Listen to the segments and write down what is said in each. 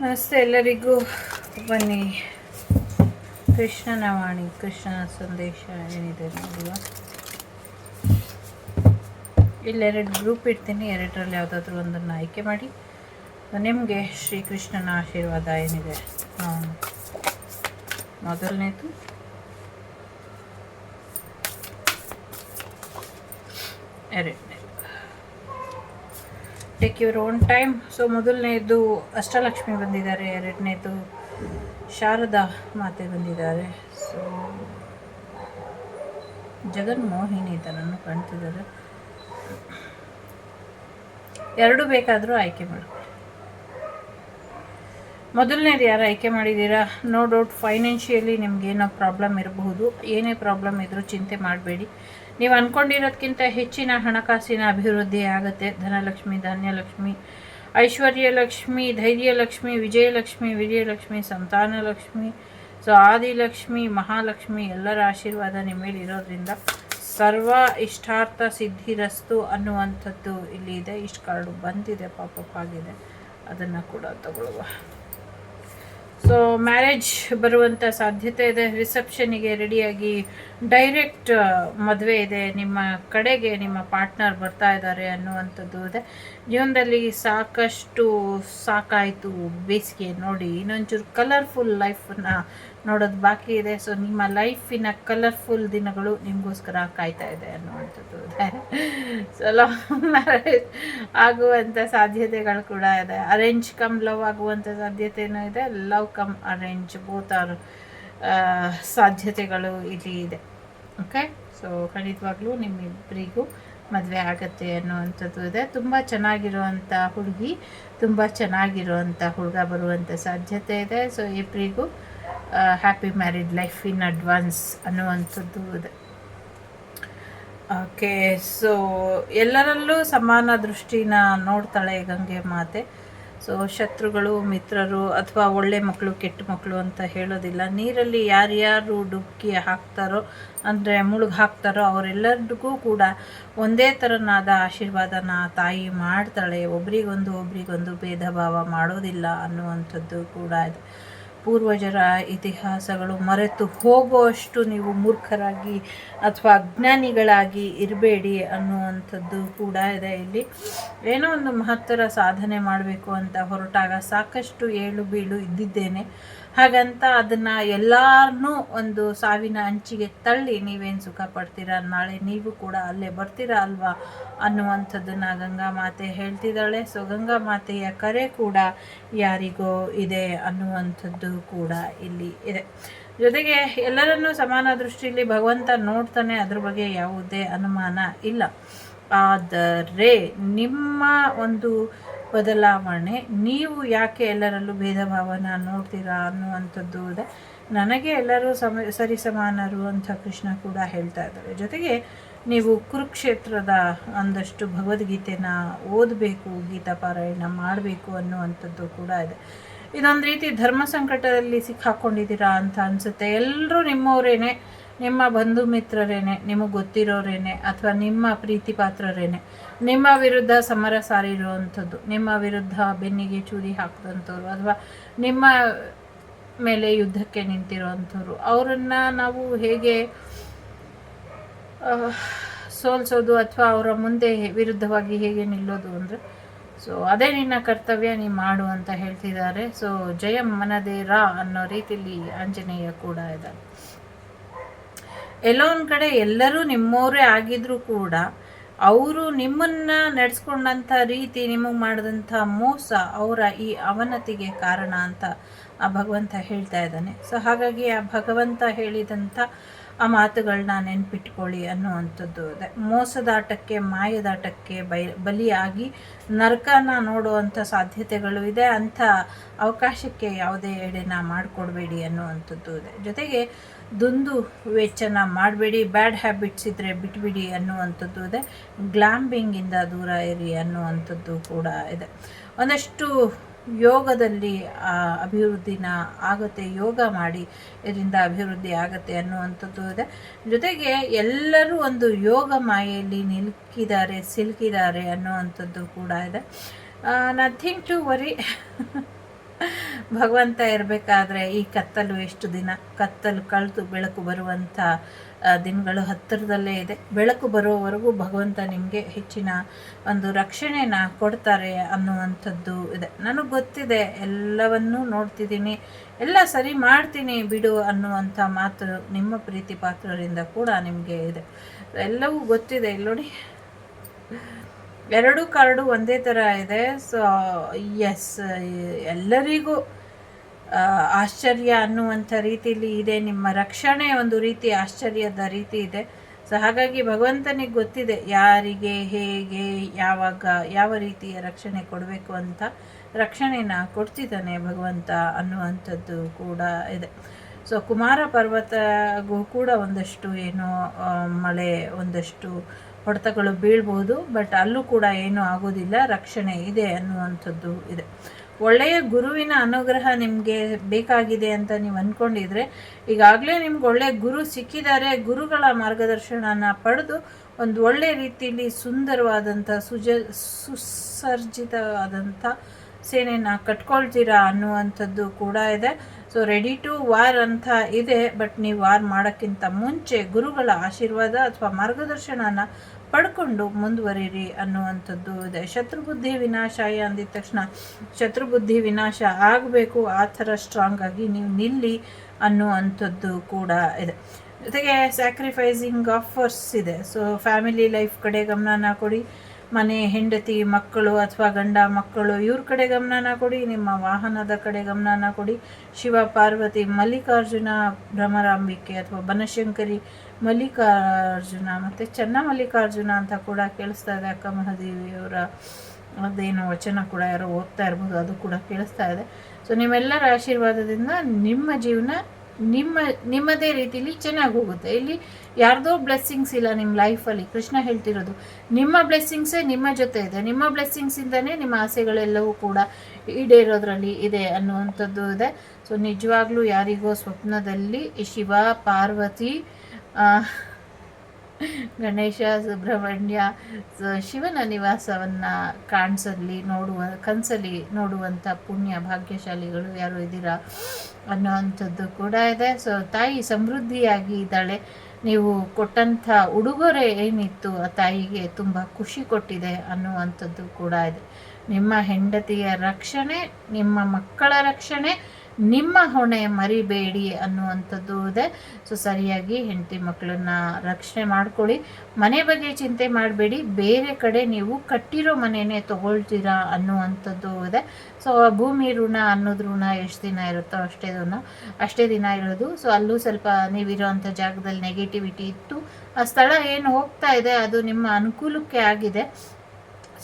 ನಮಸ್ತೆ ಎಲ್ಲರಿಗೂ. ಬನ್ನಿ. ಕೃಷ್ಣನ ವಾಣಿ ಕೃಷ್ಣನ ಸಂದೇಶ ಏನಿದೆ ನೋಡುವ. ಇಲ್ಲೆರಡು ಗ್ರೂಪ್ ಇಡ್ತೀನಿ. ಎರಡರಲ್ಲಿ ಯಾವುದಾದ್ರೂ ಒಂದನ್ನು ಆಯ್ಕೆ ಮಾಡಿ. ನಿಮಗೆ ಶ್ರೀಕೃಷ್ಣನ ಆಶೀರ್ವಾದ ಏನಿದೆ. ಮೊದಲನೇದು. ಎರಡನೇದು take your own time so ಮೊದಲನೇದು ಅಷ್ಟಲಕ್ಷ್ಮಿ ಬಂದಿದ್ದಾರೆ, ಎರಡನೇದು ಶಾರದಾ ಮಾತೆ ಬಂದಿದ್ದಾರೆ. ಸೊ ಜಗನ್ಮೋಹಿನಿ ಥರನೂ ಕಾಣ್ತಿದ್ದಾರೆ. ಎರಡು ಬೇಕಾದರೂ ಆಯ್ಕೆ ಮಾಡ್ಕೊಳ್ಳಿ. ಮೊದಲನೇದು ಯಾರು ಆಯ್ಕೆ ಮಾಡಿದ್ದೀರಾ? ನೋ ಡೌಟ್ ಫೈನಾನ್ಷಿಯಲಿ ನಿಮ್ಗೇನೋ ಪ್ರಾಬ್ಲಮ್ ಇರಬಹುದು. ಏನೇ ಪ್ರಾಬ್ಲಮ್ ಇದ್ರೂ ಚಿಂತೆ ಮಾಡಬೇಡಿ. ನೀವು ಅಂದ್ಕೊಂಡಿರೋದಕ್ಕಿಂತ ಹೆಚ್ಚಿನ ಹಣಕಾಸಿನ ಅಭಿವೃದ್ಧಿ ಆಗುತ್ತೆ. ಧನಲಕ್ಷ್ಮಿ, ಧನ್ಯಲಕ್ಷ್ಮಿ, ಐಶ್ವರ್ಯಲಕ್ಷ್ಮಿ, ಧೈರ್ಯಲಕ್ಷ್ಮಿ, ವಿಜಯಲಕ್ಷ್ಮಿ ವಿಜಯಲಕ್ಷ್ಮಿ, ಸಂತಾನಲಕ್ಷ್ಮಿ ಸೊ ಆದಿಲಕ್ಷ್ಮಿ ಮಹಾಲಕ್ಷ್ಮಿ ಎಲ್ಲರ ಆಶೀರ್ವಾದ ನಿಮ್ಮ ಮೇಲೆ ಇರೋದ್ರಿಂದ ಸರ್ವ ಇಷ್ಟಾರ್ಥ ಸಿದ್ಧಿರಸ್ತು ಅನ್ನುವಂಥದ್ದು ಇಲ್ಲಿ ಇದೆ. ಇಷ್ಟು ಕಾರ್ಡು ಬಂದಿದೆ, ಪಾಪಪ್ ಆಗಿದೆ. ಅದನ್ನು ಕೂಡ ತಗೊಳ್ಳುವ. ಸೊ ಮ್ಯಾರೇಜ್ ಬರುವಂಥ ಸಾಧ್ಯತೆ ಇದೆ. ರಿಸೆಪ್ಷನಿಗೆ ರೆಡಿಯಾಗಿ ಡೈರೆಕ್ಟ್ ಮದುವೆ ಇದೆ. ನಿಮ್ಮ ಕಡೆಗೆ ನಿಮ್ಮ ಪಾರ್ಟ್ನರ್ ಬರ್ತಾ ಇದ್ದಾರೆ ಅನ್ನುವಂಥದ್ದು ಇದೆ. ಜೀವನದಲ್ಲಿ ಸಾಕಷ್ಟು ಸಾಕಾಯಿತು. ಬೇಸಿಗೆ ನೋಡಿ ಇನ್ನೊಂಚೂರು ಕಲರ್ಫುಲ್ ಲೈಫನ್ನು ನೋಡೋದು ಬಾಕಿ ಇದೆ. ಸೊ ನಿಮ್ಮ ಲೈಫಿನ ಕಲರ್ಫುಲ್ ದಿನಗಳು ನಿಮಗೋಸ್ಕರ ಕಾಯ್ತಾ ಇದೆ ಅನ್ನುವಂಥದ್ದು. ಇದೆ ಸೊ ಲವ್ ಮ್ಯಾರೇಜ್ ಆಗುವಂಥ ಸಾಧ್ಯತೆಗಳು ಕೂಡ ಇದೆ. ಅರೇಂಜ್ ಕಮ್ ಲವ್ ಆಗುವಂಥ ಸಾಧ್ಯತೆಯೂ ಇದೆ. Love come arrange both are ಸಾಧ್ಯತೆಗಳು ಇಲ್ಲಿ ಇದೆ. ಓಕೆ ಸೊ ಖಂಡಿತವಾಗ್ಲೂ ನಿಮ್ಮಿಬ್ಬರಿಗೂ ಮದುವೆ ಆಗುತ್ತೆ ಅನ್ನುವಂಥದ್ದು ಇದೆ. ತುಂಬ ಚೆನ್ನಾಗಿರುವಂಥ ಹುಡುಗಿ, ತುಂಬ ಚೆನ್ನಾಗಿರುವಂಥ ಹುಡುಗ ಬರುವಂಥ ಸಾಧ್ಯತೆ ಇದೆ. ಸೊ ಇಬ್ಬರಿಗೂ happy married life in advance ಅನ್ನುವಂಥದ್ದು ಇದೆ. ಓಕೆ ಸೊ ಎಲ್ಲರಲ್ಲೂ ಸಮಾನ ದೃಷ್ಟಿನ ನೋಡ್ತಾಳೆ ಗಂಗೆ ಮಾತೆ. ಸೊ ಶತ್ರುಗಳು, ಮಿತ್ರರು ಅಥವಾ ಒಳ್ಳೆ ಮಕ್ಕಳು, ಕೆಟ್ಟ ಮಕ್ಕಳು ಅಂತ ಹೇಳೋದಿಲ್ಲ. ನೀರಲ್ಲಿ ಯಾರ್ಯಾರು ಡುಬ್ಕಿ ಹಾಕ್ತಾರೋ, ಅಂದರೆ ಮುಳುಗು ಹಾಕ್ತಾರೋ ಅವರೆಲ್ಲರಿಗೂ ಕೂಡ ಒಂದೇ ಥರನಾದ ಆಶೀರ್ವಾದನ ತಾಯಿ ಮಾಡ್ತಾಳೆ. ಒಬ್ರಿಗೊಂದು ಒಬ್ರಿಗೊಂದು ಭೇದ ಭಾವ ಮಾಡೋದಿಲ್ಲ ಅನ್ನುವಂಥದ್ದು ಕೂಡ ಇದೆ. ಪೂರ್ವಜರ ಇತಿಹಾಸಗಳು ಮರೆತು ಹೋಗುವಷ್ಟು ನೀವು ಮೂರ್ಖರಾಗಿ ಅಥವಾ ಅಜ್ಞಾನಿಗಳಾಗಿ ಇರಬೇಡಿ ಅನ್ನುವಂಥದ್ದು ಕೂಡ ಇದೆ ಇಲ್ಲಿ. ಏನೋ ಒಂದು ಮಹತ್ತರ ಸಾಧನೆ ಮಾಡಬೇಕು ಅಂತ ಹೊರಟಾಗ ಸಾಕಷ್ಟು ಏಳು ಬೀಳು ಇದ್ದಿದ್ದೇನೆ. ಹಾಗಂತ ಅದನ್ನು ಎಲ್ಲರನ್ನೂ ಒಂದು ಸಾವಿನ ಅಂಚಿಗೆ ತಳ್ಳಿ ನೀವೇನು ಸುಖ ಪಡ್ತೀರಾ? ನಾಳೆ ನೀವು ಕೂಡ ಅಲ್ಲೇ ಬರ್ತೀರಾ ಅಲ್ವಾ? ಅನ್ನುವಂಥದ್ದನ್ನ ಗಂಗಾ ಮಾತೆ ಹೇಳ್ತಿದ್ದಾಳೆ. ಸೊ ಗಂಗಾ ಮಾತೆಯ ಕರೆ ಕೂಡ ಯಾರಿಗೋ ಇದೆ ಅನ್ನುವಂಥದ್ದು ಕೂಡ ಇಲ್ಲಿ ಇದೆ. ಜೊತೆಗೆ ಎಲ್ಲರನ್ನೂ ಸಮಾನ ದೃಷ್ಟಿಯಲ್ಲಿ ಭಗವಂತ ನೋಡ್ತಾನೆ, ಅದ್ರ ಬಗ್ಗೆ ಯಾವುದೇ ಅನುಮಾನ ಇಲ್ಲ. ಆದರೆ ನಿಮ್ಮ ಒಂದು ಬದಲಾವಣೆ. ನೀವು ಯಾಕೆ ಎಲ್ಲರಲ್ಲೂ ಭೇದ ಭಾವನ ನೋಡ್ತೀರಾ ಅನ್ನುವಂಥದ್ದು ಇದೆ. ನನಗೆ ಎಲ್ಲರೂ ಸಮ ಸರಿ ಸಮಾನರು ಅಂತ ಕೃಷ್ಣ ಕೂಡ ಹೇಳ್ತಾ ಇದ್ದಾರೆ. ಜೊತೆಗೆ ನೀವು ಕುರುಕ್ಷೇತ್ರದ ಒಂದಷ್ಟು ಭಗವದ್ಗೀತೆನ ಓದಬೇಕು, ಗೀತಾ ಪಾರಾಯಣ ಮಾಡಬೇಕು ಅನ್ನುವಂಥದ್ದು ಕೂಡ ಇದೆ. ಇದೊಂದು ರೀತಿ ಧರ್ಮ ಸಂಕಟದಲ್ಲಿ ಸಿಕ್ಕಾಕೊಂಡಿದ್ದೀರಾ ಅಂತ ಅನಿಸುತ್ತೆ. ಎಲ್ಲರೂ ನಿಮ್ಮವರೇನೆ ನಿಮ್ಮ ಬಂಧು ಮಿತ್ರರೇನೆ, ನಿಮಗೆ ಗೊತ್ತಿರೋರೇನೆ ಅಥವಾ ನಿಮ್ಮ ಪ್ರೀತಿ ಪಾತ್ರರೇನೆ, ನಿಮ್ಮ ವಿರುದ್ಧ ಸಮರ ಸಾರಿರುವಂಥದ್ದು, ನಿಮ್ಮ ವಿರುದ್ಧ ಬೆನ್ನಿಗೆ ಚೂರಿ ಹಾಕಿದಂಥವ್ರು ಅಥವಾ ನಿಮ್ಮ ಮೇಲೆ ಯುದ್ಧಕ್ಕೆ ನಿಂತಿರುವಂಥವ್ರು, ಅವರನ್ನು ನಾವು ಹೇಗೆ ಸೋಲಿಸೋದು ಅಥವಾ ಅವರ ಮುಂದೆ ವಿರುದ್ಧವಾಗಿ ಹೇಗೆ ನಿಲ್ಲೋದು ಅಂದರೆ, ಸೊ ಅದೇ ನಿನ್ನ ಕರ್ತವ್ಯ ನೀ ಮಾಡು ಅಂತ ಹೇಳ್ತಿದ್ದಾರೆ. ಸೊ ಜಯ ಮನದೇ ರಾ ಅನ್ನೋ ರೀತಿಯಲ್ಲಿ ಆಂಜನೇಯ ಕೂಡ ಇದ್ದಾರೆ. ಎಲ್ಲೋ ಕಡೆ ಎಲ್ಲರೂ ನಿಮ್ಮವರೇ ಆಗಿದ್ರೂ ಕೂಡ ಅವರು ನಿಮ್ಮನ್ನ ನಡೆಸ್ಕೊಂಡಂಥ ರೀತಿ, ನಿಮಗೆ ಮಾಡಿದಂಥ ಮೋಸ ಅವರ ಈ ಅವನತಿಗೆ ಕಾರಣ ಅಂತ ಆ ಭಗವಂತ ಹೇಳ್ತಾ ಇದ್ದಾನೆ. ಸೊ ಹಾಗಾಗಿ ಆ ಭಗವಂತ ಹೇಳಿದಂಥ ಆ ಮಾತುಗಳನ್ನ ನೆನ್ಪಿಟ್ಕೊಳ್ಳಿ ಅನ್ನುವಂಥದ್ದು ಇದೆ ಮೋಸದಾಟಕ್ಕೆ, ಮಾಯದಾಟಕ್ಕೆ ಬೈ, ಬಲಿಯಾಗಿ ನರಕನ ನೋಡುವಂಥ ಸಾಧ್ಯತೆಗಳು ಇದೆ. ಅಂಥ ಅವಕಾಶಕ್ಕೆ ಯಾವುದೇ ಎಡೆನ ಮಾಡಿಕೊಡ್ಬೇಡಿ ಅನ್ನುವಂಥದ್ದು ಇದೆ. ಜೊತೆಗೆ ದುಂದು ವೆಚ್ಚನ ಮಾಡಬೇಡಿ, ಬ್ಯಾಡ್ ಹ್ಯಾಬಿಟ್ಸ್ ಇದ್ದರೆ ಬಿಟ್ಬಿಡಿ ಅನ್ನುವಂಥದ್ದು ಇದೆ. ಗ್ಲಾಂಬಿಂಗಿಂದ ದೂರ ಇರಿ ಅನ್ನುವಂಥದ್ದು ಕೂಡ ಇದೆ. ಒಂದಷ್ಟು ಯೋಗದಲ್ಲಿ ಅಭಿವೃದ್ಧಿನ ಆಗುತ್ತೆ, ಯೋಗ ಮಾಡಿ ಇದರಿಂದ ಅಭಿವೃದ್ಧಿ ಆಗುತ್ತೆ ಅನ್ನುವಂಥದ್ದು ಇದೆ. ಜೊತೆಗೆ ಎಲ್ಲರೂ ಒಂದು ಯೋಗ ಮಾಯೆಯಲ್ಲಿ ನಿಲ್ಕಿದ್ದಾರೆ, ಸಿಲುಕಿದ್ದಾರೆ ಅನ್ನುವಂಥದ್ದು ಕೂಡ ಇದೆ. ನಥಿಂಗ್ ಟು ವರಿ ಭಗವಂತ ಇರಬೇಕಾದ್ರೆ ಈ ಕತ್ತಲು ಎಷ್ಟು ದಿನ? ಕತ್ತಲು ಕಳೆದು ಬೆಳಕು ಬರುವಂಥ ದಿನಗಳು ಹತ್ತಿರದಲ್ಲೇ ಇದೆ. ಬೆಳಕು ಬರೋವರೆಗೂ ಭಗವಂತ ನಿಮಗೆ ಹೆಚ್ಚಿನ ಒಂದು ರಕ್ಷಣೆನ ಕೊಡ್ತಾರೆ ಅನ್ನುವಂಥದ್ದು ಇದೆ. ನನಗೆ ಗೊತ್ತಿದೆ, ಎಲ್ಲವನ್ನೂ ನೋಡ್ತಿದ್ದೀನಿ, ಎಲ್ಲ ಸರಿ ಮಾಡ್ತೀನಿ ಬಿಡು ಅನ್ನುವಂಥ ಮಾತು ನಿಮ್ಮ ಪ್ರೀತಿ ಪಾತ್ರರಿಂದ ಕೂಡ ನಿಮಗೆ ಇದೆ. ಎಲ್ಲವೂ ಗೊತ್ತಿದೆ, ಇಲ್ಲಿ ನೋಡಿ. ಎರಡು ಕಾರ್ಡು ಒಂದೇ ಥರ ಇದೆ. ಸೊ ಎಸ್ ಎಲ್ಲರಿಗೂ ಆಶ್ಚರ್ಯ ಅನ್ನುವಂಥ ರೀತಿಯಲ್ಲಿ ಇದೆ. ನಿಮ್ಮ ರಕ್ಷಣೆ ಒಂದು ರೀತಿ ಆಶ್ಚರ್ಯದ ರೀತಿ ಇದೆ. ಸೊ, ಹಾಗಾಗಿ ಭಗವಂತನಿಗೆ ಗೊತ್ತಿದೆ ಯಾರಿಗೆ, ಹೇಗೆ, ಯಾವಾಗ, ಯಾವ ರೀತಿಯ ರಕ್ಷಣೆ ಕೊಡಬೇಕು ಅಂತ. ರಕ್ಷಣೆನ ಕೊಡ್ತಿದ್ದಾನೆ ಭಗವಂತ ಅನ್ನುವಂಥದ್ದು ಕೂಡ ಇದೆ. ಸೊ, ಕುಮಾರ ಪರ್ವತಗೂ ಕೂಡ ಒಂದಷ್ಟು ಏನು ಮಳೆ ಒಂದಷ್ಟು ಹೊಡೆತಗಳು ಬೀಳ್ಬೋದು, ಬಟ್ ಅಲ್ಲೂ ಕೂಡ ಏನೂ ಆಗೋದಿಲ್ಲ. ರಕ್ಷಣೆ ಇದೆ ಅನ್ನುವಂಥದ್ದು ಇದೆ. ಒಳ್ಳೆಯ ಗುರುವಿನ ಅನುಗ್ರಹ ನಿಮಗೆ ಬೇಕಾಗಿದೆ ಅಂತ ನೀವು ಅಂದ್ಕೊಂಡಿದ್ರೆ ಈಗಾಗಲೇ ನಿಮ್ಗೆ ಒಳ್ಳೆಯ ಗುರು ಸಿಕ್ಕಿದ್ದಾರೆ, ಗುರುಗಳ ಮಾರ್ಗದರ್ಶನನ ಪಡೆದು ಒಂದು ಒಳ್ಳೆಯ ರೀತಿಯಲ್ಲಿ ಸುಂದರವಾದಂಥ ಸುಜ, ಸುಸರ್ಜಿತವಾದಂಥ ಸೇನೆನ ಕಟ್ಕೊಳ್ತೀರಾ ಅನ್ನುವಂಥದ್ದು ಕೂಡ ಇದೆ. ಸೊ ರೆಡಿ ಟು ವಾರ್ ಅಂತ ಇದೆ ಬಟ್ ನೀವು ವಾರ್ ಮಾಡೋಕ್ಕಿಂತ ಮುಂಚೆ ಗುರುಗಳ ಆಶೀರ್ವಾದ ಅಥವಾ ಮಾರ್ಗದರ್ಶನನ ಪಡ್ಕೊಂಡು ಮುಂದುವರಿರಿ ಅನ್ನುವಂಥದ್ದು ಇದೆ. ಶತ್ರುಬುದ್ಧಿ ವಿನಾಶ ಅಂದಿದ ತಕ್ಷಣ ಶತ್ರುಬುದ್ಧಿ ವಿನಾಶ ಆಗಬೇಕು, ಆ ಥರ ಸ್ಟ್ರಾಂಗ್ ಆಗಿ ನೀವು ನಿಲ್ಲಿ ಅನ್ನುವಂಥದ್ದು ಕೂಡ ಇದೆ. ಜೊತೆಗೆ ಸ್ಯಾಕ್ರಿಫೈಸಿಂಗ್ ಆಫರ್ಸ್ ಇದೆ. ಸೊ ಫ್ಯಾಮಿಲಿ ಲೈಫ್ ಕಡೆ ಗಮನನ ಕೊಡಿ. ಮನೆ, ಹೆಂಡತಿ, ಮಕ್ಕಳು ಅಥವಾ ಗಂಡ, ಮಕ್ಕಳು, ಇವ್ರ ಕಡೆ ಗಮನನ ಕೊಡಿ. ನಿಮ್ಮ ವಾಹನದ ಕಡೆ ಗಮನನ ಕೊಡಿ. ಶಿವ, ಪಾರ್ವತಿ, ಮಲ್ಲಿಕಾರ್ಜುನ, ಭ್ರಮರಾಂಬಿಕೆ ಅಥವಾ ಬನಶಂಕರಿ ಮಲ್ಲಿಕಾರ್ಜುನ ಮತ್ತು ಚೆನ್ನ ಮಲ್ಲಿಕಾರ್ಜುನ ಅಂತ ಕೂಡ ಕೇಳಿಸ್ತಾ ಇದೆ, ಅಕ್ಕ ಮಹಾದೇವಿಯವರ ಅದೇನು ವಚನ ಕೂಡ ಯಾರೋ ಓದ್ತಾ ಇರ್ಬೋದು, ಅದು ಕೂಡ ಕೇಳಿಸ್ತಾ ಇದೆ. ಸೊ ನಿಮ್ಮೆಲ್ಲರ ಆಶೀರ್ವಾದದಿಂದ ನಿಮ್ಮ ಜೀವನ ನಿಮ್ಮ, ನಿಮ್ಮದೇ ರೀತಿಲಿ ಚೆನ್ನಾಗಿ ಹೋಗುತ್ತೆ. ಇಲ್ಲಿ ಯಾರ್ದೋ ಬ್ಲೆಸ್ಸಿಂಗ್ಸ್ ಇಲ್ಲ ನಿಮ್ಮ ಲೈಫಲ್ಲಿ ಕೃಷ್ಣ ಹೇಳ್ತಿರೋದು, ನಿಮ್ಮ ಬ್ಲೆಸ್ಸಿಂಗ್ಸೇ ನಿಮ್ಮ ಜೊತೆ ಇದೆ. ನಿಮ್ಮ ಬ್ಲೆಸ್ಸಿಂಗ್ಸಿಂದನೇ ನಿಮ್ಮ ಆಸೆಗಳೆಲ್ಲವೂ ಕೂಡ ಈಡೇರೋದ್ರಲ್ಲಿ ಇದೆ ಅನ್ನುವಂಥದ್ದು ಇದೆ. ಸೊ ನಿಜವಾಗ್ಲೂ ಯಾರಿಗೋ ಸ್ವಪ್ನದಲ್ಲಿ ಶಿವ, ಪಾರ್ವತಿ ಗಣೇಶ, ಸುಬ್ರಹ್ಮಣ್ಯ ಶಿವನ ನಿವಾಸವನ್ನು ಕಾಣಿಸಲಿ ನೋಡುವ, ಕನಸಲ್ಲಿ ನೋಡುವಂಥ ಪುಣ್ಯ ಭಾಗ್ಯಶಾಲಿಗಳು ಯಾರು ಇದ್ದೀರಾ ಅನ್ನೋವಂಥದ್ದು ಕೂಡ ಇದೆ. ಸೊ ತಾಯಿ ಸಮೃದ್ಧಿಯಾಗಿ ಇದ್ದಾಳೆ. ನೀವು ಕೊಟ್ಟಂಥ ಉಡುಗೊರೆ ಏನಿತ್ತು, ಆ ತಾಯಿಗೆ ತುಂಬ ಖುಷಿ ಕೊಟ್ಟಿದೆ ಅನ್ನುವಂಥದ್ದು ಕೂಡ ಇದೆ. ನಿಮ್ಮ ಹೆಂಡತಿಯ ರಕ್ಷಣೆ, ನಿಮ್ಮ ಮಕ್ಕಳ ರಕ್ಷಣೆ ನಿಮ್ಮ ಹೊಣೆ ಮರಿಬೇಡಿ ಅನ್ನುವಂಥದ್ದು ಇದೆ. ಸೊ ಸರಿಯಾಗಿ ಹೆಂಡತಿ ಮಕ್ಕಳನ್ನ ರಕ್ಷಣೆ ಮಾಡ್ಕೊಳ್ಳಿ. ಮನೆ ಬಗ್ಗೆ ಚಿಂತೆ ಮಾಡಬೇಡಿ. ಬೇರೆ ಕಡೆ ನೀವು ಕಟ್ಟಿರೋ ಮನೆಯೇ ತಗೊಳ್ತೀರಾ ಅನ್ನುವಂಥದ್ದು ಇದೆ. ಸೊ ಭೂಮಿ ಋಣ ಅನ್ನೋದು ಋಣ ಎಷ್ಟು ದಿನ ಇರುತ್ತೋ ಅಷ್ಟೇ ಋಣ. ಅಷ್ಟೇ ದಿನ ಇರೋದು. ಸೊ ಅಲ್ಲೂ ಸ್ವಲ್ಪ ನೀವಿರೋವಂಥ ಜಾಗದಲ್ಲಿ ನೆಗೆಟಿವಿಟಿ ಇತ್ತು. ಆ ಸ್ಥಳ ಏನು ಹೋಗ್ತಾ ಇದೆ, ಅದು ನಿಮ್ಮ ಅನುಕೂಲಕ್ಕೆ ಆಗಿದೆ.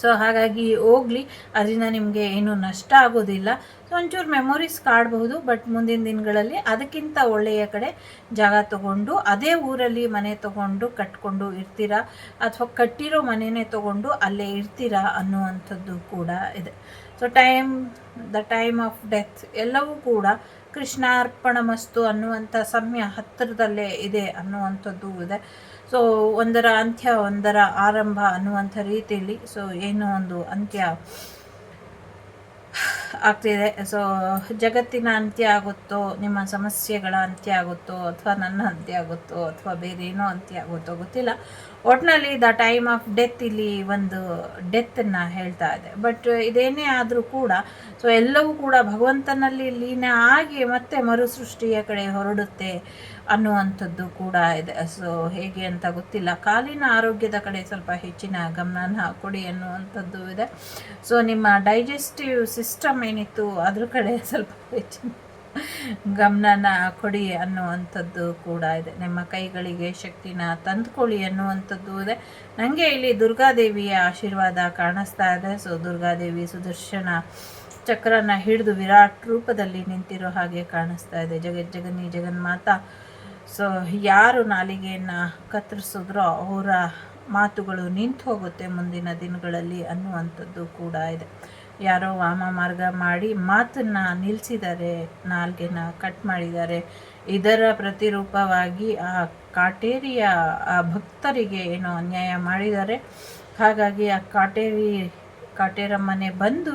ಸೊ ಹಾಗಾಗಿ ಹೋಗಲಿ. ಅದರಿಂದ ನಿಮಗೆ ಏನು ನಷ್ಟ ಆಗೋದಿಲ್ಲ. ಸೊ ಒಂಚೂರು ಮೆಮೊರೀಸ್ ಕಾಡಬಹುದು ಬಟ್ ಮುಂದಿನ ದಿನಗಳಲ್ಲಿ ಅದಕ್ಕಿಂತ ಒಳ್ಳೆಯ ಕಡೆ ಜಾಗ ತಗೊಂಡು, ಅದೇ ಊರಲ್ಲಿ ಮನೆ ತಗೊಂಡು ಕಟ್ಕೊಂಡು ಇರ್ತೀರಾ? ಅಥವಾ ಕಟ್ಟಿರೋ ಮನೆಯೇ ತಗೊಂಡು ಅಲ್ಲೇ ಇರ್ತೀರಾ ಅನ್ನುವಂಥದ್ದು ಕೂಡ ಇದೆ. So time the time of death ಎಲ್ಲವೂ ಕೂಡ ಕೃಷ್ಣಾರ್ಪಣ ಮಸ್ತು ಅನ್ನುವಂಥ ಸಮಯ ಹತ್ತಿರದಲ್ಲೇ ಇದೆ ಅನ್ನುವಂಥದ್ದು ಇದೆ. ಸೊ ಒಂದರ ಅಂತ್ಯ, ಒಂದರ ಆರಂಭ ಅನ್ನುವಂಥ ರೀತಿಯಲ್ಲಿ ಸೊ ಏನೋ ಒಂದು ಅಂತ್ಯ ಆಗ್ತಿದೆ. ಸೊ ಜಗತ್ತಿನ ಅಂತ್ಯ ಆಗುತ್ತೋ, ನಿಮ್ಮ ಸಮಸ್ಯೆಗಳ ಅಂತ್ಯ ಆಗುತ್ತೋ, ಅಥವಾ ನನ್ನ ಅಂತ್ಯ ಆಗುತ್ತೋ, ಅಥವಾ ಬೇರೆ ಏನೋ ಅಂತ್ಯ ಆಗುತ್ತೋ ಗೊತ್ತಿಲ್ಲ. ಒಟ್ಟಿನಲ್ಲಿ ದ ಟೈಮ್ ಆಫ್ ಡೆತ್ ಇಲ್ಲಿ ಒಂದು ಡೆತ್ತನ್ನು ಹೇಳ್ತಾ ಇದೆ. ಬಟ್ ಇದೇನೇ ಆದರೂ ಕೂಡ ಸೊ ಎಲ್ಲವೂ ಕೂಡ ಭಗವಂತನಲ್ಲಿ ಲೀನ ಆಗಿ ಮತ್ತೆ ಮರುಸೃಷ್ಟಿಯ ಕಡೆ ಹೊರಡುತ್ತೆ. ಅನ್ನುವಂಥದ್ದು ಕೂಡ ಇದೆ. ಸೊ ಹೇಗೆ ಅಂತ ಗೊತ್ತಿಲ್ಲ. ಕಾಲಿನ ಆರೋಗ್ಯದ ಕಡೆ ಸ್ವಲ್ಪ ಹೆಚ್ಚಿನ ಗಮನ ಕೊಡಿ ಅನ್ನುವಂಥದ್ದು ಇದೆ. ಸೊ ನಿಮ್ಮ ಡೈಜೆಸ್ಟಿವ್ ಸಿಸ್ಟಮ್ ಏನಿತ್ತು, ಅದ್ರ ಕಡೆ ಸ್ವಲ್ಪ ಹೆಚ್ಚಿನ ಗಮನನ ಕೊಡಿ ಅನ್ನುವಂಥದ್ದು ಕೂಡ ಇದೆ. ನಿಮ್ಮ ಕೈಗಳಿಗೆ ಶಕ್ತಿನ ತಂದುಕೊಳ್ಳಿ ಅನ್ನುವಂಥದ್ದು ಇದೆ. ನನಗೆ ಇಲ್ಲಿ ದುರ್ಗಾದೇವಿಯ ಆಶೀರ್ವಾದ ಕಾಣಿಸ್ತಾ ಇದೆ. ಸೊ ದುರ್ಗಾದೇವಿ ಸುದರ್ಶನ ಚಕ್ರನ ಹಿಡಿದು ವಿರಾಟ್ ರೂಪದಲ್ಲಿ ನಿಂತಿರೋ ಹಾಗೆ ಕಾಣಿಸ್ತಾ ಇದೆ. ಜಗಜ್ಜಗನ್ನಿ ಜಗನ್ಮಾತಾ ಸೊ ಯಾರು ನಾಲಿಗೆಯನ್ನು ಕತ್ತರಿಸಿದ್ರೋ ಅವರ ಮಾತುಗಳು ನಿಂತು ಹೋಗುತ್ತೆ ಮುಂದಿನ ದಿನಗಳಲ್ಲಿ ಅನ್ನುವಂಥದ್ದು ಕೂಡ ಇದೆ. ಯಾರೋ ವಾಮ ಮಾರ್ಗ ಮಾಡಿ ಮಾತನ್ನು ನಿಲ್ಲಿಸಿದ್ದಾರೆ ನಾಲ್ಗೆನ ಕಟ್ ಮಾಡಿದ್ದಾರೆ ಇದರ ಪ್ರತಿರೂಪವಾಗಿ ಆ ಕಾಟೇರಿಯ, ಆ ಭಕ್ತರಿಗೆ ಏನೋ ಅನ್ಯಾಯ ಮಾಡಿದ್ದಾರೆ ಹಾಗಾಗಿ ಆ ಕಾಟೇರಿ, ಕಾಟೇರಮ್ಮನೆ ಬಂದು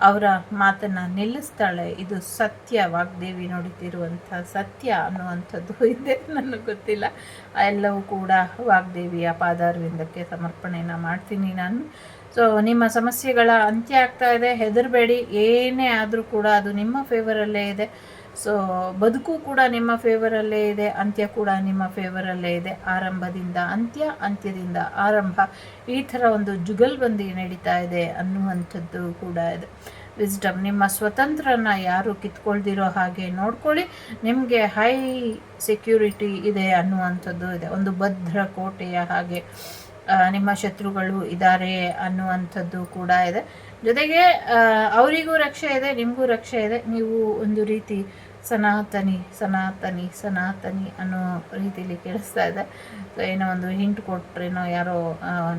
ಅವರ ಮಾತನ್ನು ನಿಲ್ಲಿಸ್ತಾಳೆ. ಇದು ಸತ್ಯ, ವಾಗ್ದೇವಿ ನೋಡುತ್ತಿರುವಂಥ ಸತ್ಯ ಅನ್ನುವಂಥದ್ದು ಇದೆ ನನಗೆ ಗೊತ್ತಿಲ್ಲ. ಎಲ್ಲವೂ ಕೂಡ ವಾಗ್ದೇವಿಯ ಪಾದಾರ್ವಿಂದಕ್ಕೆ ಸಮರ್ಪಣೆಯನ್ನು ಮಾಡ್ತೀನಿ ನಾನು. ಸೊ ನಿಮ್ಮ ಸಮಸ್ಯೆಗಳ ಅಂತ್ಯ ಆಗ್ತಾ ಇದೆ. ಹೆದರಬೇಡಿ. ಏನೇ ಆದರೂ ಕೂಡ ಅದು ನಿಮ್ಮ ಫೇವರಲ್ಲೇ ಇದೆ. ಸೊ ಬದುಕು ಕೂಡ ನಿಮ್ಮ ಫೇವರಲ್ಲೇ ಇದೆ, ಅಂತ್ಯ ಕೂಡ ನಿಮ್ಮ ಫೇವರಲ್ಲೇ ಇದೆ. ಆರಂಭದಿಂದ ಅಂತ್ಯ, ಅಂತ್ಯದಿಂದ ಆರಂಭ. ಈ ಥರ ಒಂದು ಜುಗಲ್ಬಂದಿ ನಡೀತಾ ಇದೆ ಅನ್ನುವಂಥದ್ದು ಕೂಡ ಇದೆ. ವಿಸ್ಡಮ್ ನಿಮ್ಮ ಸ್ವತಂತ್ರನ ಯಾರು ಕಿತ್ಕೊಳ್ದಿರೋ ಹಾಗೆ ನೋಡ್ಕೊಳ್ಳಿ. ನಿಮಗೆ ಹೈ ಸೆಕ್ಯೂರಿಟಿ ಇದೆ ಅನ್ನುವಂಥದ್ದು ಇದೆ. ಒಂದು ಭದ್ರ ಕೋಟೆಯ ಹಾಗೆ ನಿಮ್ಮ ಶತ್ರುಗಳು ಇದ್ದಾರೆ ಅನ್ನುವಂಥದ್ದು ಕೂಡ ಇದೆ. ಜೊತೆಗೆ ಅವರಿಗೂ ರಕ್ಷೆ ಇದೆ, ನಿಮಗೂ ರಕ್ಷೆ ಇದೆ. ನೀವು ಒಂದು ರೀತಿ ಸನಾತನಿ ಸನಾತನಿ ಸನಾತನಿ ಅನ್ನೋ ರೀತಿಯಲ್ಲಿ ಕೇಳಿಸ್ತಾ ಇದೆ. ಸೊ ಏನೋ ಒಂದು ಹಿಂಟ್ ಕೊಟ್ರೇನೋ ಯಾರೋ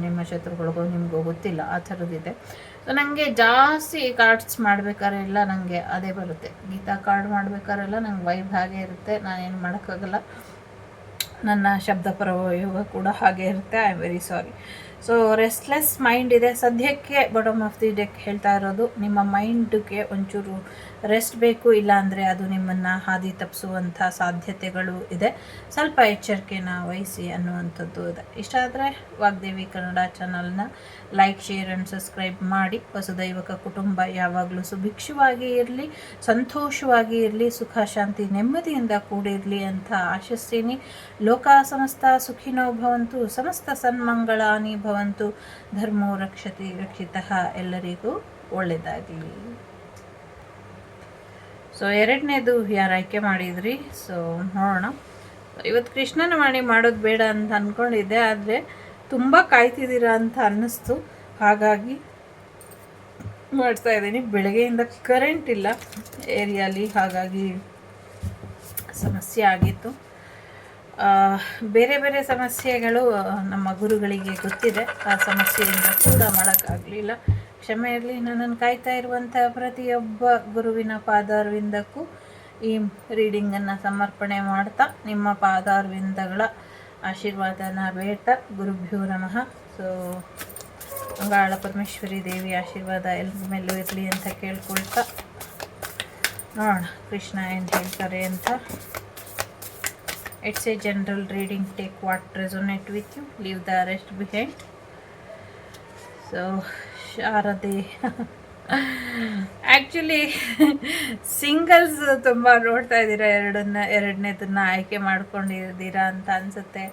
ನಿಮ್ಮ ಶತ್ರುಗಳಿಗೋ ನಿಮಗೋ ಗೊತ್ತಿಲ್ಲ, ಆ ಥರದ್ದಿದೆ ಸೊ ನನಗೆ ಜಾಸ್ತಿ ಕಾರ್ಡ್ಸ್ ಮಾಡ್ಬೇಕಾರೆಲ್ಲ ನನಗೆ ಅದೇ ಬರುತ್ತೆ. ಗೀತಾ ಕಾರ್ಡ್ ಮಾಡ್ಬೇಕಾರೆಲ್ಲ ನಂಗೆ ವೈಬ್ ಹಾಗೆ ಇರುತ್ತೆ. ನಾನೇನು ಮಾಡೋಕ್ಕಾಗಲ್ಲ. ನನ್ನ ಶಬ್ದ ಪ್ರಯೋಗ ಕೂಡ ಹಾಗೆ ಇರುತ್ತೆ. I am very sorry so restless mind ಇದೆ. ಸದ್ಯಕ್ಕೆ ಬಾಟಮ್ ಆಫ್ ದಿ ಡೆಕ್ ಹೇಳ್ತಾ ಇರೋದು, ನಿಮ್ಮ ಮೈಂಡ್ಗೆ ಒಂಚೂರು ರೆಸ್ಟ್ ಬೇಕು ಇಲ್ಲ ಅಂದರೆ ಅದು ನಿಮ್ಮನ್ನು ಹಾದಿ ತಪ್ಪಿಸುವಂಥ ಸಾಧ್ಯತೆಗಳು ಇದೆ. ಸ್ವಲ್ಪ ಎಚ್ಚರಿಕೆನ ವಹಿಸಿ ಅನ್ನುವಂಥದ್ದು ಇದೆ. ಇಷ್ಟ ಆದರೆ ವಾಗ್ದೇವಿ ಕನ್ನಡ ಚಾನಲ್ನ ಲೈಕ್, ಶೇರ್ ಆ್ಯಂಡ್ ಸಬ್ಸ್ಕ್ರೈಬ್ ಮಾಡಿ. ವಸುದೈವಕ ಕುಟುಂಬ ಯಾವಾಗಲೂ ಸುಭಿಕ್ಷವಾಗಿ ಇರಲಿ, ಸಂತೋಷವಾಗಿ ಇರಲಿ, ಸುಖ, ಶಾಂತಿ, ನೆಮ್ಮದಿಯಿಂದ ಕೂಡಿರಲಿ ಅಂತ ಆಶಿಸ್ತೀನಿ. ಲೋಕ ಸಮಸ್ತ ಸುಖಿನೋ ಭವಂತು, ಸಮಸ್ತ ಸನ್ಮಂಗಳಾನಿ ಭವಂತು. ಧರ್ಮೋ ರಕ್ಷತಿ ರಕ್ಷಿತಃ ಎಲ್ಲರಿಗೂ ಒಳ್ಳೆಯದಾಗಲಿ. ಸೊ ಎರಡನೇದು ಯಾರು ಆಯ್ಕೆ ಮಾಡಿದ್ರಿ? ಸೊ ನೋಡೋಣ. ಇವತ್ತು ಕೃಷ್ಣನ ವಾಣಿ ಮಾಡೋದು ಬೇಡ ಅಂತ ಅಂದ್ಕೊಂಡಿದ್ದೆ ಆದರೆ ತುಂಬ ಕಾಯ್ತಿದ್ದೀರಾ ಅಂತ ಅನ್ನಿಸ್ತು. ಹಾಗಾಗಿ ಮಾಡ್ತಾ ಇದ್ದೀನಿ. ಬೆಳಗ್ಗೆಯಿಂದ ಕರೆಂಟ್ ಇಲ್ಲ. ಏರಿಯಾಲಿ ಹಾಗಾಗಿ ಸಮಸ್ಯೆ ಆಗಿತ್ತು. ಬೇರೆ ಬೇರೆ ಸಮಸ್ಯೆಗಳು ನಮ್ಮ ಗುರುಗಳಿಗೆ ಗೊತ್ತಿದೆ. ಆ ಸಮಸ್ಯೆಯಿಂದ ಕೂಡ ಮಾಡೋಕ್ಕಾಗಲಿಲ್ಲ. ಕ್ಷಮೆ ಇರಲಿ. ನನ್ನನ್ನು ಕಾಯ್ತಾ ಇರುವಂಥ ಪ್ರತಿಯೊಬ್ಬ ಗುರುವಿನ ಪಾದಾರ್ವಿಂದಕ್ಕೂ ಈ ರೀಡಿಂಗನ್ನು ಸಮರ್ಪಣೆ ಮಾಡ್ತಾ ನಿಮ್ಮ ಪಾದಾರ್ವಿಂದಗಳ ಆಶೀರ್ವಾದನ ಬೇಟ. ಗುರುಭ್ಯೂ ನಮಃ. ಸೊ ಅಂಗಾಳ ಪರಮೇಶ್ವರಿ ದೇವಿ ಆಶೀರ್ವಾದ ಎಲ್ಲರ ಮೇಲೂ ಇರಲಿ ಅಂತ ಕೇಳ್ಕೊಳ್ತಾ ನೋಡೋಣ ಕೃಷ್ಣ ಏನು ಹೇಳ್ತಾರೆ ಅಂತ. It's a general reading take what resonate with you leave the rest behind So, ಶಾರದೆ ಆ್ಯಕ್ಚುಲಿ ಸಿಂಗಲ್ಸ್ ತುಂಬ ನೋಡ್ತಾ ಇದ್ದೀರ? ಎರಡನ್ನ, ಎರಡನೇದನ್ನ ಆಯ್ಕೆ ಮಾಡ್ಕೊಂಡಿದ್ದೀರಾ ಅಂತ ಅನಿಸುತ್ತೆ.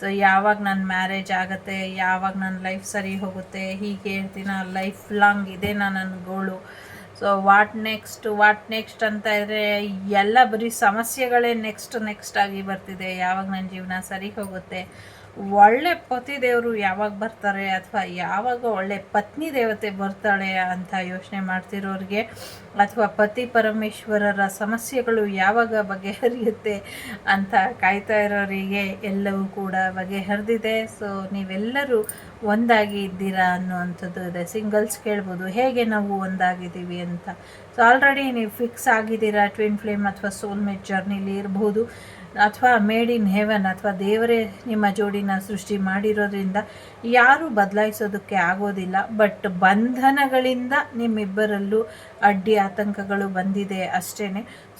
ಸೊ ಯಾವಾಗ ನನ್ನ ಮ್ಯಾರೇಜ್ ಆಗುತ್ತೆ? ಯಾವಾಗ ನನ್ನ ಲೈಫ್ ಸರಿ ಹೋಗುತ್ತೆ? ಹೀಗೆ ಹೇಳ್ತೀನ. ಲೈಫ್ ಲಾಂಗ್ ಇದೇ ನನ್ನ ಗೋಳು so what next what next ಅಂತ ಇದ್ರೆ, ಎಲ್ಲ ಬರೀ ಸಮಸ್ಯೆಗಳೇ ನೆಕ್ಸ್ಟ್ ನೆಕ್ಸ್ಟ್ ಆಗಿ ಬರ್ತಿದೆ. ಯಾವಾಗ ನನ್ನ ಜೀವನ ಸರಿ ಹೋಗುತ್ತೆ? ಒಳ್ಳೆ ಪತಿ ದೇವರು ಯಾವಾಗ ಬರ್ತಾರೆ ಅಥವಾ ಯಾವಾಗ ಒಳ್ಳೆ ಪತ್ನಿ ದೇವತೆ ಬರ್ತಾಳೆ ಅಂತ ಯೋಚನೆ ಮಾಡ್ತಿರೋರಿಗೆ ಅಥವಾ ಪತಿ ಪರಮೇಶ್ವರರ ಸಮಸ್ಯೆಗಳು ಯಾವಾಗ ಬಗೆಹರಿಯುತ್ತೆ ಅಂತ ಕಾಯ್ತಾ ಇರೋರಿಗೆ ಎಲ್ಲವೂ ಕೂಡ ಬಗೆಹರಿದಿದೆ. ಸೊ ನೀವೆಲ್ಲರೂ ಒಂದಾಗಿ ಇದ್ದೀರಾ ಅನ್ನುವಂಥದ್ದು ಇದೆ. ಸಿಂಗಲ್ಸ್ ಕೇಳ್ಬೋದು. ಹೇಗೆ ನಾವು ಒಂದಾಗಿದ್ದೀವಿ ಅಂತ? ಸೊ ಆಲ್ರೆಡಿ ನೀವು ಫಿಕ್ಸ್ ಆಗಿದ್ದೀರಾ ಟ್ವಿನ್ ಫ್ಲೇಮ್ ಅಥವಾ ಸೋಲ್ಮೇಟ್ ಜರ್ನಿಲಿ ಇರ್ಬೋದು. ಅಥವಾ ಮೇಡ್ ಇನ್ ಹೆವನ್ ಅಥವಾ ದೇವರೇ ನಿಮ್ಮ ಜೋಡಿನ ಸೃಷ್ಟಿ ಮಾಡಿರೋದ್ರಿಂದ ಯಾರೂ ಬದಲಾಯಿಸೋದಕ್ಕೆ ಆಗೋದಿಲ್ಲ. ಬಟ್ ಬಂಧನಗಳಿಂದ ನಿಮ್ಮಿಬ್ಬರಲ್ಲೂ ಅಡ್ಡಿ ಆತಂಕಗಳು ಬಂದಿದೆ ಅಷ್ಟೇ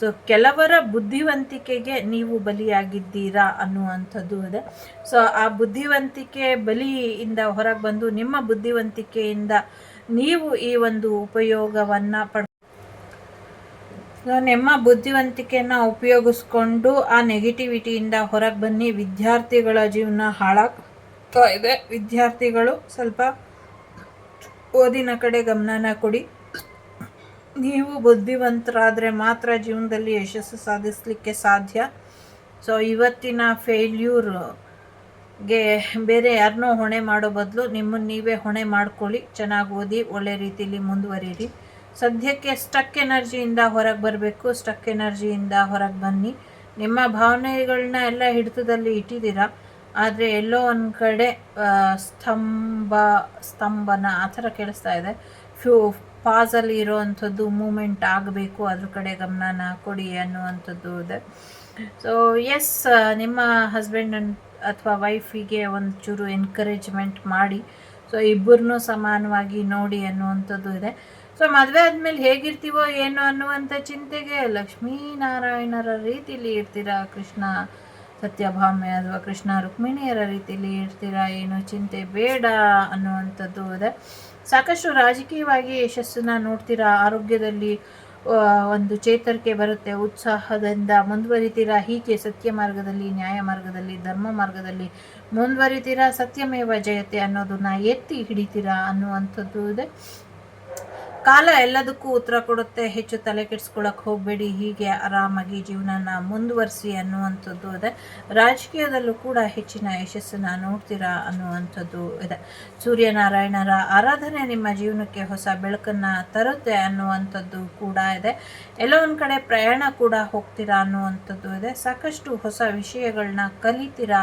ಸೊ ಕೆಲವರ ಬುದ್ಧಿವಂತಿಕೆಗೆ ನೀವು ಬಲಿಯಾಗಿದ್ದೀರಾ ಅನ್ನುವಂಥದ್ದು ಇದೆ. ಸೊ ಆ ಬುದ್ಧಿವಂತಿಕೆ ಬಲಿಯಿಂದ ಹೊರಗೆ ಬಂದು ನಿಮ್ಮ ಬುದ್ಧಿವಂತಿಕೆಯಿಂದ ನೀವು ಈ ಒಂದು ಉಪಯೋಗವನ್ನು ಪಡ್ ಸೊ ನಿಮ್ಮ ಬುದ್ಧಿವಂತಿಕೆಯನ್ನು ಉಪಯೋಗಿಸ್ಕೊಂಡು ಆ ನೆಗೆಟಿವಿಟಿಯಿಂದ ಹೊರಗೆ ಬನ್ನಿ. ವಿದ್ಯಾರ್ಥಿಗಳ ಜೀವನ ಹಾಳಾಗ್ತಾ ಇದೆ. ವಿದ್ಯಾರ್ಥಿಗಳು ಸ್ವಲ್ಪ ಓದಿನ ಕಡೆ ಗಮನನ ಕೊಡಿ. ನೀವು ಬುದ್ಧಿವಂತರಾದರೆ ಮಾತ್ರ ಜೀವನದಲ್ಲಿ ಯಶಸ್ಸು ಸಾಧಿಸಲಿಕ್ಕೆ ಸಾಧ್ಯ. ಸೊ ಇವತ್ತಿನ ಫೇಲ್ಯೂರ್ಗೆ ಬೇರೆ ಯಾರನ್ನೋ ಹೊಣೆ ಮಾಡೋ ಬದಲು ನಿಮ್ಮನ್ನು ನೀವೇ ಹೊಣೆ ಮಾಡ್ಕೊಳ್ಳಿ. ಚೆನ್ನಾಗಿ ಓದಿ, ಒಳ್ಳೆ ರೀತಿಯಲ್ಲಿ ಮುಂದುವರಿರಿ ಸದ್ಯಕ್ಕೆ ಸ್ಟಕ್ ಎನರ್ಜಿಯಿಂದ ಹೊರಗೆ ಬರಬೇಕು ಸ್ಟಕ್ ಎನರ್ಜಿಯಿಂದ ಹೊರಗೆ ಬನ್ನಿ. ನಿಮ್ಮ ಭಾವನೆಗಳನ್ನ ಎಲ್ಲ ಹಿಡಿತದಲ್ಲಿ ಇಟ್ಟಿದ್ದೀರಾ? ಆದರೆ ಎಲ್ಲೋ ಒಂದು ಕಡೆ ಸ್ತಂಭ, ಸ್ತಂಭನ ಆ ಥರ ಕೇಳಿಸ್ತಾ ಇದೆ. ಫ್ಯೂ, ಪಾಸಲ್ಲಿ ಇರೋವಂಥದ್ದು ಮೂಮೆಂಟ್ ಆಗಬೇಕು, ಅದ್ರ ಕಡೆ ಗಮನನ ಕೊಡಿ ಅನ್ನುವಂಥದ್ದು ಇದೆ. ಸೊ ಎಸ್ ನಿಮ್ಮ ಹಸ್ಬೆಂಡ್ ಅಥವಾ ವೈಫಿಗೆ ಒಂಚೂರು ಎನ್ಕರೇಜ್ಮೆಂಟ್ ಮಾಡಿ. ಸೊ ಇಬ್ಬರನ್ನೂ ಸಮಾನವಾಗಿ ನೋಡಿ ಅನ್ನುವಂಥದ್ದು ಇದೆ. ಸೊ ಮದುವೆ ಆದಮೇಲೆ ಹೇಗಿರ್ತೀವೋ ಏನೋ ಅನ್ನುವಂಥ ಚಿಂತೆಗೆ ಲಕ್ಷ್ಮೀನಾರಾಯಣರ ರೀತಿಲಿ ಇರ್ತೀರಾ ಕೃಷ್ಣ ಸತ್ಯಭಾಮೆ ಅಥವಾ ಕೃಷ್ಣ ರುಕ್ಮಿಣಿಯರ ರೀತಿಲಿ ಇರ್ತೀರಾ ಏನು ಚಿಂತೆ ಬೇಡ ಅನ್ನುವಂಥದ್ದು ಇದೆ. ಸಾಕಷ್ಟು ರಾಜಕೀಯವಾಗಿ ಯಶಸ್ಸನ್ನ ನೋಡ್ತೀರಾ? ಆರೋಗ್ಯದಲ್ಲಿ ಒಂದು ಚೇತರಿಕೆ ಬರುತ್ತೆ, ಉತ್ಸಾಹದಿಂದ ಮುಂದುವರಿತೀರಾ? ಹೀಗೆ ಸತ್ಯ ಮಾರ್ಗದಲ್ಲಿ, ನ್ಯಾಯ ಮಾರ್ಗದಲ್ಲಿ, ಧರ್ಮ ಮಾರ್ಗದಲ್ಲಿ ಮುಂದುವರಿತೀರಾ? ಸತ್ಯಮೇವ ಜಯತೆ ಅನ್ನೋದನ್ನ ಎತ್ತಿ ಹಿಡಿತೀರಾ ಅನ್ನುವಂಥದ್ದು ಇದೆ. ಕಾಲ ಎಲ್ಲದಕ್ಕೂ ಉತ್ತರ ಕೊಡುತ್ತೆ. ಹೆಚ್ಚು ತಲೆ ಕೆಡಿಸ್ಕೊಳಕ್ ಹೋಗಬೇಡಿ. ಹೀಗೆ ಆರಾಮಾಗಿ ಜೀವನನ ಮುಂದುವರಿಸಿ ಅನ್ನುವಂಥದ್ದು ಇದೆ. ರಾಜಕೀಯದಲ್ಲೂ ಕೂಡ ಹೆಚ್ಚಿನ ಯಶಸ್ಸನ್ನ ನೋಡ್ತೀರಾ ಅನ್ನುವಂಥದ್ದು ಇದೆ. ಸೂರ್ಯನಾರಾಯಣರ ಆರಾಧನೆ ನಿಮ್ಮ ಜೀವನಕ್ಕೆ ಹೊಸ ಬೆಳಕನ್ನ ತರುತ್ತೆ ಅನ್ನುವಂಥದ್ದು ಕೂಡ ಇದೆ. ಎಲ್ಲ ಒಂದು ಕಡೆ ಪ್ರಯಾಣ ಕೂಡ ಹೋಗ್ತೀರಾ ಅನ್ನುವಂಥದ್ದು ಇದೆ. ಸಾಕಷ್ಟು ಹೊಸ ವಿಷಯಗಳನ್ನ ಕಲಿತೀರಾ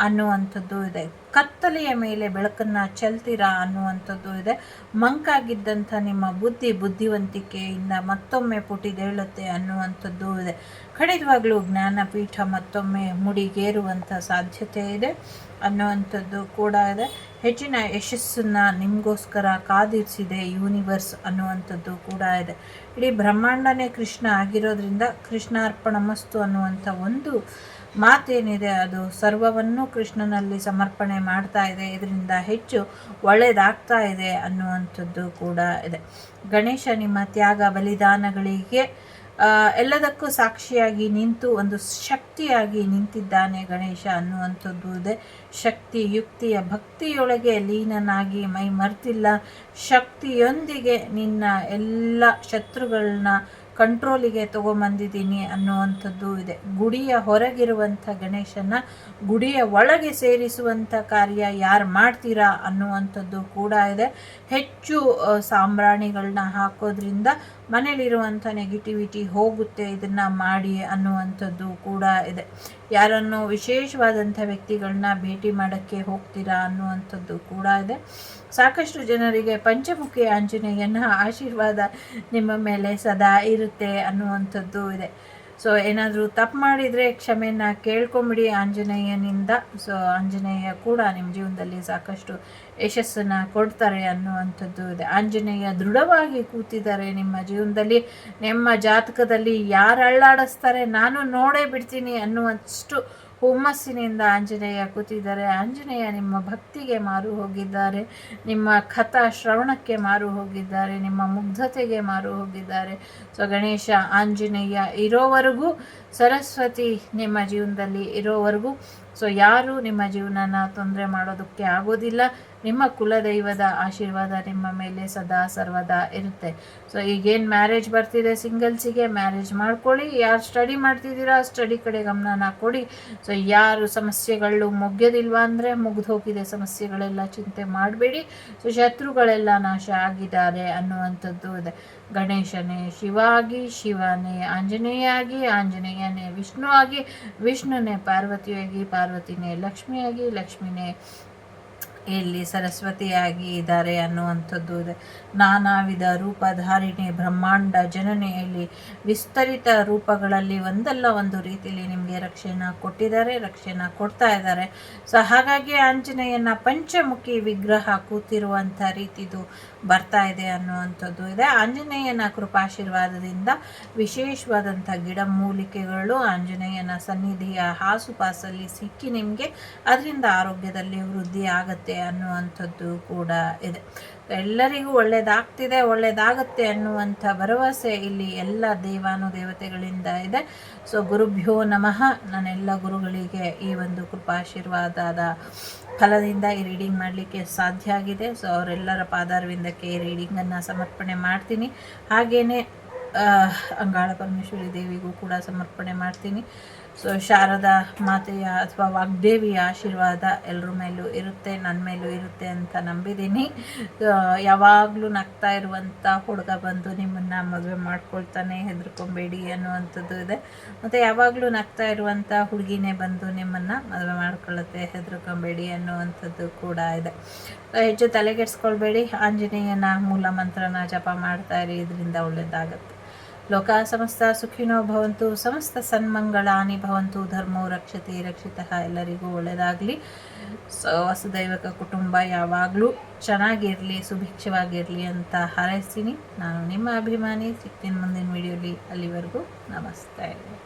ಅನ್ನುವಂಥದ್ದು ಇದೆ. ಕತ್ತಲೆಯ ಮೇಲೆ ಬೆಳಕನ್ನ ಚೆಲ್ತೀರಾ ಅನ್ನುವಂಥದ್ದು ಇದೆ. ಮಂಕಾಗಿದ್ದಂಥ ನಿಮ್ಮ ಬುದ್ಧಿ ಬುದ್ಧಿವಂತಿಕೆಯಿಂದ ಮತ್ತೊಮ್ಮೆ ಪುಟಿದೇಳುತ್ತೆ ಅನ್ನುವಂಥದ್ದು ಇದೆ. ಖಂಡಿತವಾಗ್ಲೂ ಜ್ಞಾನಪೀಠ ಮತ್ತೊಮ್ಮೆ ಮುಡಿಗೇರುವಂಥ ಸಾಧ್ಯತೆ ಇದೆ ಅನ್ನುವಂಥದ್ದು ಕೂಡ ಇದೆ. ಹೆಚ್ಚಿನ ಯಶಸ್ಸನ್ನ ನಿಮಗೋಸ್ಕರ ಕಾದಿರಿಸಿದೆ ಯೂನಿವರ್ಸ್ ಅನ್ನುವಂಥದ್ದು ಕೂಡ ಇದೆ. ಇಡೀ ಬ್ರಹ್ಮಾಂಡನೇ ಕೃಷ್ಣ ಆಗಿರೋದ್ರಿಂದ ಕೃಷ್ಣಾರ್ಪಣ ಮಸ್ತು ಅನ್ನುವಂಥ ಒಂದು ಮಾತೇನಿದೆ, ಅದು ಸರ್ವವನ್ನು ಕೃಷ್ಣನಲ್ಲಿ ಸಮರ್ಪಣೆ ಮಾಡ್ತಾ ಇದೆ, ಇದರಿಂದ ಹೆಚ್ಚು ಒಳ್ಳೆಯದಾಗ್ತಾ ಇದೆ ಅನ್ನುವಂಥದ್ದು ಕೂಡ ಇದೆ. ಗಣೇಶ ನಿಮ್ಮ ತ್ಯಾಗ ಬಲಿದಾನಗಳಿಗೆ ಎಲ್ಲದಕ್ಕೂ ಸಾಕ್ಷಿಯಾಗಿ ನಿಂತು, ಒಂದು ಶಕ್ತಿಯಾಗಿ ನಿಂತಿದ್ದಾನೆ ಗಣೇಶ ಅನ್ನುವಂಥದ್ದು ಇದೆ. ಶಕ್ತಿ ಯುಕ್ತಿಯ ಭಕ್ತಿಯೊಳಗೆ ಲೀನನಾಗಿ ಮೈ ಮರ್ತಿಲ್ಲ ಶಕ್ತಿಯೊಂದಿಗೆ ನಿನ್ನ ಎಲ್ಲ ಶತ್ರುಗಳನ್ನ ಕಂಟ್ರೋಲಿಗೆ ತಗೊಂಬಂದಿದ್ದೀನಿ ಅನ್ನುವಂಥದ್ದು ಇದೆ. ಗುಡಿಯ ಹೊರಗಿರುವಂಥ ಗಣೇಶನ ಗುಡಿಯ ಒಳಗೆ ಸೇರಿಸುವಂಥ ಕಾರ್ಯ ಯಾರು ಮಾಡ್ತೀರಾ ಅನ್ನುವಂಥದ್ದು ಕೂಡ ಇದೆ. ಹೆಚ್ಚು ಸಾಂಬ್ರಾಣಿಗಳನ್ನ ಹಾಕೋದ್ರಿಂದ ಮನೇಲಿರುವಂಥ ನೆಗೆಟಿವಿಟಿ ಹೋಗುತ್ತೆ ಇದನ್ನು ಮಾಡಿ ಅನ್ನುವಂಥದ್ದು ಕೂಡ ಇದೆ. ಯಾರನ್ನು ವಿಶೇಷವಾದಂಥ ವ್ಯಕ್ತಿಗಳನ್ನ ಭೇಟಿ ಮಾಡೋಕ್ಕೆ ಹೋಗ್ತೀರಾ ಅನ್ನುವಂಥದ್ದು ಕೂಡ ಇದೆ. ಸಾಕಷ್ಟು ಜನರಿಗೆ ಪಂಚಮುಖಿ ಆಂಜನೇಯನ ಆಶೀರ್ವಾದ ನಿಮ್ಮ ಮೇಲೆ ಸದಾ ಇರುತ್ತೆ ಅನ್ನುವಂಥದ್ದು ಇದೆ. ಸೊ ಏನಾದರೂ ತಪ್ಪು ಮಾಡಿದರೆ ಕ್ಷಮೆಯನ್ನು ಕೇಳ್ಕೊಂಬಿಡಿ ಆಂಜನೇಯನಿಂದ. ಸೊ ಆಂಜನೇಯ ಕೂಡ ನಿಮ್ಮ ಜೀವನದಲ್ಲಿ ಸಾಕಷ್ಟು ಯಶಸ್ಸನ್ನು ಕೊಡ್ತಾರೆ ಅನ್ನುವಂಥದ್ದು ಇದೆ. ಆಂಜನೇಯ ದೃಢವಾಗಿ ಕೂತಿದ್ದಾರೆ ನಿಮ್ಮ ಜೀವನದಲ್ಲಿ. ನಿಮ್ಮ ಜಾತಕದಲ್ಲಿ ಯಾರು ಅಳ್ಳಾಡಿಸ್ತಾರೆ ನಾನು ನೋಡೇ ಬಿಡ್ತೀನಿ ಅನ್ನುವಷ್ಟು ಹುಮ್ಮಸ್ಸಿನಿಂದ ಆಂಜನೇಯ ಕೂತಿದ್ದಾರೆ. ಆಂಜನೇಯ ನಿಮ್ಮ ಭಕ್ತಿಗೆ ಮಾರು ಹೋಗಿದ್ದಾರೆ. ನಿಮ್ಮ ಕಥಾ ಶ್ರವಣಕ್ಕೆ ಮಾರು ಹೋಗಿದ್ದಾರೆ. ನಿಮ್ಮ ಮುಗ್ಧತೆಗೆ ಮಾರು ಹೋಗಿದ್ದಾರೆ. ಸೊ ಗಣೇಶ, ಆಂಜನೇಯ ಇರೋವರೆಗೂ, ಸರಸ್ವತಿ ನಿಮ್ಮ ಜೀವನದಲ್ಲಿ ಇರೋವರೆಗೂ, ಸೊ ಯಾರು ನಿಮ್ಮ ಜೀವನನ ತೊಂದರೆ ಮಾಡೋದಕ್ಕೆ ಆಗೋದಿಲ್ಲ. ನಿಮ್ಮ ಕುಲದೈವದ ಆಶೀರ್ವಾದ ನಿಮ್ಮ ಮೇಲೆ ಸದಾ ಸರ್ವದಾ ಇರುತ್ತೆ. ಸೊ ಈಗೇನು ಮ್ಯಾರೇಜ್ ಬರ್ತಿದೆ ಸಿಂಗಲ್ಸಿಗೆ ಮ್ಯಾರೇಜ್ ಮಾಡ್ಕೊಳ್ಳಿ. ಯಾರು ಸ್ಟಡಿ ಮಾಡ್ತಿದ್ದೀರಾ ಸ್ಟಡಿ ಕಡೆ ಗಮನನ ಕೊಡಿ. ಸೊ ಯಾರು ಸಮಸ್ಯೆಗಳು ಮುಗ್ಯೋದಿಲ್ವ ಅಂದರೆ ಮುಗ್ದು ಹೋಗಿದೆ. ಸಮಸ್ಯೆಗಳೆಲ್ಲ ಚಿಂತೆ ಮಾಡಬೇಡಿ. ಸೊ ಶತ್ರುಗಳೆಲ್ಲ ನಾಶ ಆಗಿದ್ದಾರೆ ಅನ್ನುವಂಥದ್ದು ಇದೆ. ಗಣೇಶನೇ ಶಿವ ಆಗಿ ಶಿವನೇ ಆಂಜನೇಯ ಆಗಿ ಆಂಜನೇಯನೇ ವಿಷ್ಣುವಾಗಿ, ವಿಷ್ಣುನೇ ಪಾರ್ವತಿಯಾಗಿ, ಪಾರ್ವತಿನೇ ಲಕ್ಷ್ಮಿಯಾಗಿ, ಲಕ್ಷ್ಮಿನೇ ಇಲ್ಲಿ ಸರಸ್ವತಿಯಾಗಿ ಇದ್ದಾರೆ ಅನ್ನುವಂಥದ್ದು ಇದೆ. ನಾನಾ ವಿಧ ರೂಪಧಾರಿಣಿ ಬ್ರಹ್ಮಾಂಡ ಜನನೆಯಲ್ಲಿ ವಿಸ್ತರಿತ ರೂಪಗಳಲ್ಲಿ ಒಂದಲ್ಲ ಒಂದು ರೀತಿಯಲ್ಲಿ ನಿಮಗೆ ರಕ್ಷೆಯನ್ನು ಕೊಟ್ಟಿದ್ದಾರೆ ರಕ್ಷೆಯನ್ನು ಕೊಡ್ತಾ ಇದ್ದಾರೆ. ಸೊ ಹಾಗಾಗಿ ಆಂಜನೇಯನ ಪಂಚಮುಖಿ ವಿಗ್ರಹ ಕೂತಿರುವಂಥ ರೀತಿದು ಬರ್ತಾ ಇದೆ ಅನ್ನುವಂಥದ್ದು ಇದೆ. ಆಂಜನೇಯನ ಕೃಪಾಶೀರ್ವಾದದಿಂದ ವಿಶೇಷವಾದಂಥ ಗಿಡಮೂಲಿಕೆಗಳು ಆಂಜನೇಯನ ಸನ್ನಿಧಿಯ ಹಾಸುಪಾಸಲ್ಲಿ ಸಿಕ್ಕಿ ನಿಮಗೆ ಅದರಿಂದ ಆರೋಗ್ಯದಲ್ಲಿ ವೃದ್ಧಿ ಆಗತ್ತೆ ಅನ್ನುವಂಥದ್ದು ಕೂಡ ಇದೆ. ಎಲ್ಲರಿಗೂ ಒಳ್ಳೆಯದಾಗ್ತಿದೆ ಒಳ್ಳೆಯದಾಗತ್ತೆ ಅನ್ನುವಂಥ ಭರವಸೆ ಇಲ್ಲಿ ಎಲ್ಲ ದೇವಾನು ದೇವತೆಗಳಿಂದ ಇದೆ. ಸೊ ಗುರುಭ್ಯೋ ನಮಃ. ನಾನೆಲ್ಲ ಗುರುಗಳಿಗೆ ಈ ಒಂದು ಕೃಪಾಶೀರ್ವಾದದ ಫಲದಿಂದ ಈ ರೀಡಿಂಗ್ ಮಾಡಲಿಕ್ಕೆ ಸಾಧ್ಯ ಆಗಿದೆ. ಸೊ ಅವರೆಲ್ಲರ ಪಾದಾರವಿಂದಕ್ಕೆ ಈ ರೀಡಿಂಗನ್ನು ಸಮರ್ಪಣೆ ಮಾಡ್ತೀನಿ. ಹಾಗೆಯೇ ಅಂಗಾಳ ಪರಮೇಶ್ವರಿ ದೇವಿಗೂ ಕೂಡ ಸಮರ್ಪಣೆ ಮಾಡ್ತೀನಿ. ಸೊ ಶಾರದಾ ಮಾತೆಯ ಅಥವಾ ವಾಗ್ದೇವಿಯ ಆಶೀರ್ವಾದ ಎಲ್ಲರ ಮೇಲೂ ಇರುತ್ತೆ ನನ್ನ ಮೇಲೂ ಇರುತ್ತೆ ಅಂತ ನಂಬಿದ್ದೀನಿ. ಯಾವಾಗಲೂ ನಗ್ತಾ ಇರುವಂಥ ಹುಡುಗ ಬಂದು ನಿಮ್ಮನ್ನು ಮದುವೆ ಮಾಡ್ಕೊಳ್ತಾನೆ, ಹೆದರ್ಕೊಬೇಡಿ ಅನ್ನುವಂಥದ್ದು ಇದೆ. ಮತ್ತು ಯಾವಾಗಲೂ ನಗ್ತಾ ಇರುವಂಥ ಹುಡುಗಿನೇ ಬಂದು ನಿಮ್ಮನ್ನು ಮದುವೆ ಮಾಡ್ಕೊಳ್ಳುತ್ತೆ, ಹೆದರ್ಕೊಬೇಡಿ ಅನ್ನುವಂಥದ್ದು ಕೂಡ ಇದೆ. ಹೆಚ್ಚು ತಲೆಗೆಡ್ಸ್ಕೊಳ್ಬೇಡಿ. ಆಂಜನೇಯನ ಮೂಲ ಮಂತ್ರನ ಜಪ ಮಾಡ್ತಾ ಇರಿ, ಇದರಿಂದ ಒಳ್ಳೆಯದಾಗುತ್ತೆ ಲೋಕಾ ಸಮಸ್ತ ಸುಖಿನೋ ಭವಂತು, ಸಮಸ್ತ ಸನ್ಮಂಗಳಾನಿ ಭವಂತು, ಧರ್ಮೋ ರಕ್ಷತೆ, ರಕ್ಷಿತಃ ಎಲ್ಲರಿಗೂ ಒಳ್ಳೆಯದಾಗಲಿ. ಸೊ, ವಸುದೈವಕ ಕುಟುಂಬ ಯಾವಾಗಲೂ ಚೆನ್ನಾಗಿರಲಿ, ಸುಭಿಕ್ಷವಾಗಿರಲಿ ಅಂತ ಹಾರೈಸ್ತೀನಿ. ನಾನು ನಿಮ್ಮ ಅಭಿಮಾನಿ ಸಿಗ್ತೀನಿ ಮುಂದಿನ ವಿಡಿಯೋಲಿ. ಅಲ್ಲಿವರೆಗೂ ನಮಸ್ತೆ.